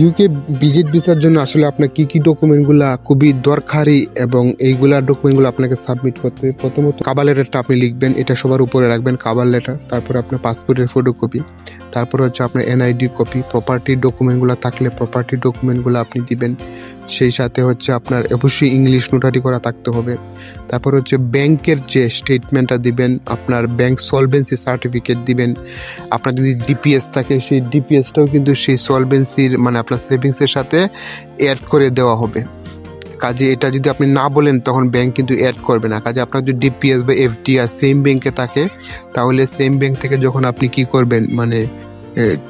UK visit ভিসার জন্য আসলে আপনার কি কি ডকুমেন্টগুলো খুবই দরকারি এবং এইগুলা ডকুমেন্টগুলো আপনাকে সাবমিট করতে হবে? প্রথমত কাবার লেটারটা আপনি লিখবেন, এটা সবার উপরে রাখবেন কাবার লেটার তারপরে আপনার পাসপোর্টের ফটোকপি তারপর হচ্ছে আপনার এনআইডি কপি প্রপার্টি ডকুমেন্টগুলো থাকলে প্রপার্টি ডকুমেন্টগুলো আপনি দিবেন। সেই সাথে হচ্ছে আপনার অবশ্যই ইংলিশ নোটারি করা থাকতে হবে। তারপর হচ্ছে ব্যাংকের যে স্টেটমেন্টটা দিবেন, আপনার ব্যাংক সলভেন্সি সার্টিফিকেট দিবেন। আপনার যদি ডিপিএস থাকে, সেই ডিপিএসটাও কিন্তু সেই সলভেন্সির মানে আপনার সেভিংসের সাথে অ্যাড করে দেওয়া হবে। কাজে এটা যদি আপনি না বলেন, তখন ব্যাংক কিন্তু অ্যাড করবে না। কাজে আপনার যদি ডিপিএস বা এফডিআর সেম ব্যাংকে থাকে, তাহলে সেম ব্যাংক থেকে যখন আপনি কি করবেন মানে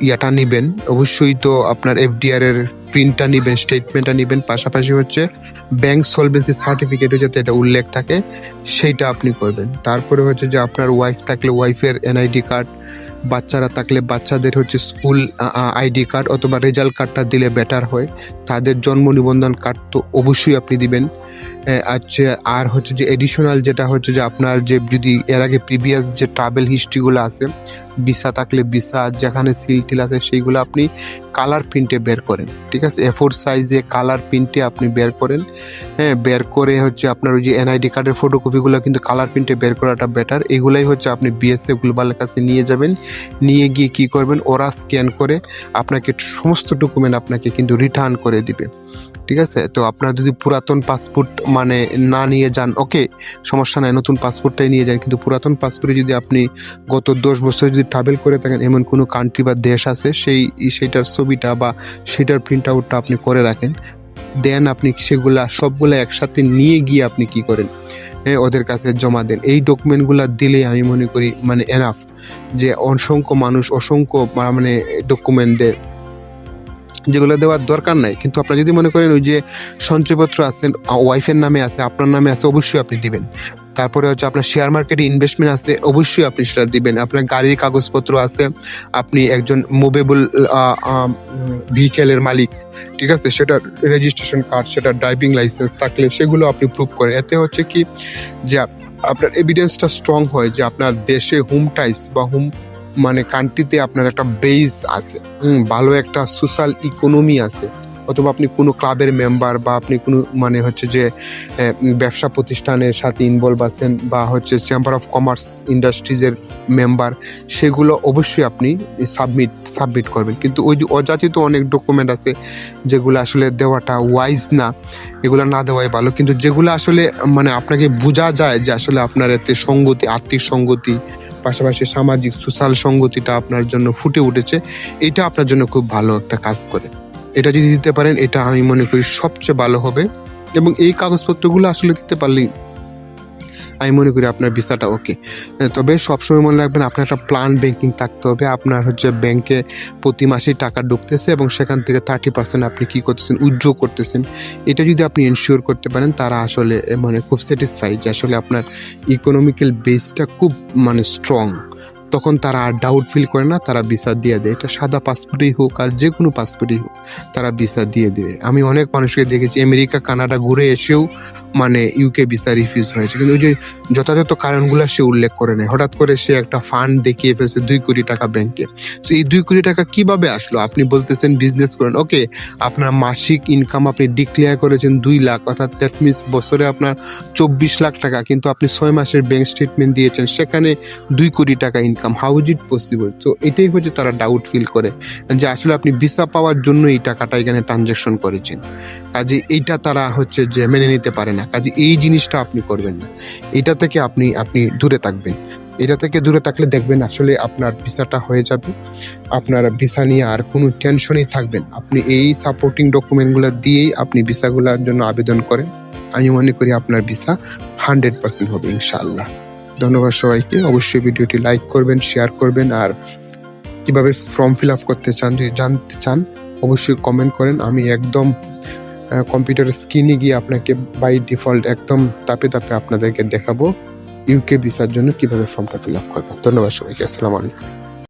ইয়াটা নেবেন, অবশ্যই তো আপনার এফডিআর এর প্রিন্টটা নেবেন স্টেটমেন্টটা নেবেন, পাশাপাশি হচ্ছে ব্যাংক সলভেন্সি সার্টিফিকেটও যাতে এটা উল্লেখ থাকে, সেইটা আপনি করবেন। তারপরে হচ্ছে যে আপনার ওয়াইফ থাকলে ওয়াইফের এনআইডি কার্ড বাচ্চারা থাকলে বাচ্চাদের হচ্ছে স্কুল আইডি কার্ড অথবা রেজাল্ট কার্ডটা দিলে বেটার হয়। তাদের জন্ম নিবন্ধন কার্ড তো অবশ্যই আপনি দিবেন। আচ্ছা আর হচ্ছে যে এডিশনাল যেটা হচ্ছে যে আপনার যে যদি এর আগে প্রিভিয়াস যে ট্রাভেল হিস্ট্রিগুলো আছে ভিসা থাকলে ভিসা যেখানে সিল টিল আছে, সেইগুলো আপনি কালার প্রিন্টে বের করেন, ঠিক আছে? এফোর সাইজে কালার প্রিন্টে আপনি বের করেন। হ্যাঁ বের করে হচ্ছে আপনার ওই যে এনআইডি কার্ডের ফটোকপিগুলো কিন্তু কালার প্রিন্টে বের করাটা বেটার এগুলাই হচ্ছে আপনি বিএসএফ গ্লোবালের কাছে নিয়ে যাবেন। নিয়ে গিয়ে কি করবেন? ওরা স্ক্যান করে আপনাকে সমস্ত ডকুমেন্ট আপনাকে কিন্তু রিটার্ন করে দিবে। ঠিক আছে? তো আপনার যদি পুরাতন পাসপোর্ট মানে না নিয়ে যান ওকে সমস্যা নাই, নতুন পাসপোর্টটাই নিয়ে যান। কিন্তু পুরাতন পাসপোর্টে যদি আপনি গত দশ বছর যদি ট্রাভেল করে থাকেন, এমন কোনো কান্ট্রি বা দেশ আছে, সেই, সেইটার ছবিটা বা সেটার প্রিন্ট আউটটা আপনি করে রাখেন। দেন আপনি সেগুলা, সবগুলা একসাথে নিয়ে গিয়ে আপনি কি করেন? হ্যাঁ ওদের কাছে জমা দেন। এই ডকুমেন্টগুলো দিলেই আমি মনে করি মানে এনাফ যে অসংখ্য মানুষ, অসংখ্য মানে ডকুমেন্ট দেয়। যেগুলো দেওয়ার দরকার নাই। কিন্তু আপনারা যদি মনে করেন ওই যে সঞ্চয়পত্র আছেন ওয়াইফের নামে আছে, আপনার নামে আছে, অবশ্যই আপনি দিবেন। তারপরে হচ্ছে আপনার শেয়ার মার্কেটে ইনভেস্টমেন্ট আছে, অবশ্যই আপনি সেটা দিবেন। আপনার গাড়ির কাগজপত্র আছে, আপনি একজন মুভেবল ভেহিকেলের মালিক, ঠিক আছে? সেটার রেজিস্ট্রেশন কার্ড সেটা ড্রাইভিং লাইসেন্স থাকলে সেগুলো আপনি প্রুভ করেন। এতে হচ্ছে কি যে আপনার এভিডেন্সটা স্ট্রং হয় যে আপনার দেশে হোম টাইস বা হোম মানে কান্ট্রিতে আপনার একটা বেস আছে। ভালো একটা সোশ্যাল ইকোনমি আছে। অথবা আপনি কোনো ক্লাবের মেম্বার বা আপনি কোনো মানে হচ্ছে যে ব্যবসা প্রতিষ্ঠানের সাথে ইনভলভ আছেন বা হচ্ছে চেম্বার অফ কমার্স ইন্ডাস্ট্রিজের মেম্বার সেগুলো অবশ্যই আপনি সাবমিট সাবমিট করবেন। কিন্তু ওই যে অযাচিত অনেক ডকুমেন্ট আছে যেগুলো আসলে দেওয়াটা ওয়াইজ না, এগুলো না দেওয়াই ভালো। কিন্তু যেগুলো আসলে মানে আপনাকে বোঝা যায় যে আসলে আপনার এতে সঙ্গতি, আর্থিক সঙ্গতি, পাশাপাশি সামাজিক সোশ্যাল সঙ্গতিটা আপনার জন্য ফুটে উঠেছে, এটা আপনার জন্য খুব ভালো একটা কাজ করে। এটা যদি দিতে পারেন, এটা আমি মনে করি সবচেয়ে ভালো হবে। এবং এই কাগজপত্রগুলো আসলে দিতে পারলেই আমি মনে করি আপনার ভিসাটা ওকে। তবে সবসময় মনে রাখবেন, আপনার একটা প্ল্যান ব্যাংকিং থাকতে হবে। আপনার হচ্ছে ব্যাংকে প্রতি মাসেই টাকা ঢুকতেছে এবং সেখান থেকে থার্টি পার্সেন্ট আপনি কী করতেছেন? উইথড্র করতেছেন। এটা যদি আপনি এনশিওর করতে পারেন, তারা আসলে মানে খুব স্যাটিসফাইড যে আসলে আপনার ইকোনমিক্যাল বেসটা খুব মানে স্ট্রং তখন তারা আর ডাউট ফিল করে না, তারা ভিসা দিয়ে দেয়। এটা সাদা পাসপোর্টই হোক আর যে কোনো পাসপোর্টই হোক, তারা ভিসা দিয়ে দেবে। আমি অনেক মানুষকে দেখেছি, আমেরিকা, কানাডা ঘুরে এসেও মানে ইউকে ভিসা রিফিউজ হয়েছে। কিন্তু ওই যে যথাযথ কারণগুলো সে উল্লেখ করে নেয়। হঠাৎ করে সে একটা ফান্ড দেখিয়ে ফেলছে দুই কোটি টাকা ব্যাংকে তো এই দুই কোটি টাকা কীভাবে আসলো? আপনি বলতেছেন বিজনেস করেন। ওকে আপনার মাসিক ইনকাম আপনি ডিক্লেয়ার করেছেন দুই লাখ। অর্থাৎ দ্যাট মিনস বছরে আপনার চব্বিশ লাখ টাকা। কিন্তু আপনি ছয় মাসের ব্যাংক স্টেটমেন্ট দিয়েছেন। সেখানে দুই কোটি টাকা income how is it possible তো এটাই হচ্ছে তারা ডাউট ফিল করে যে আসলে আপনি ভিসা পাওয়ার জন্য এই টাকাটা এখানে ট্রানজ্যাকশন করেছেন। কাজে এইটা তারা হচ্ছে যে মেনে নিতে পারে না। কাজে এই জিনিসটা আপনি করবেন না। এটা থেকে আপনি আপনি দূরে থাকবেন। এটা থেকে দূরে থাকলে দেখবেন আসলে আপনার ভিসাটা হয়ে যাবে। আপনার ভিসা নিয়ে আর কোনো টেনশনই থাকবেন। আপনি এই সাপোর্টিং ডকুমেন্টগুলো দিয়েই আপনি ভিসাগুলোর জন্য আবেদন করেন। আমি মনে করি আপনার ভিসা হান্ড্রেড পার্সেন্ট হবে ইনশাআল্লাহ। ধন্যবাদ সবাইকে। অবশ্যই ভিডিওটি লাইক করবেন শেয়ার করবেন আর কীভাবে ফর্ম ফিল আপ করতে চান যদি জানতে চান, অবশ্যই কমেন্ট করেন। আমি একদম কম্পিউটারের স্ক্রিনে গিয়ে আপনাকে বাই ডিফল্ট একদম তাপে তাপে আপনাদেরকে দেখাবো ইউকে ভিসার জন্য কীভাবে ফর্মটা ফিল আপ করবেন। ধন্যবাদ সবাইকে, আসসালামু আলাইকুম।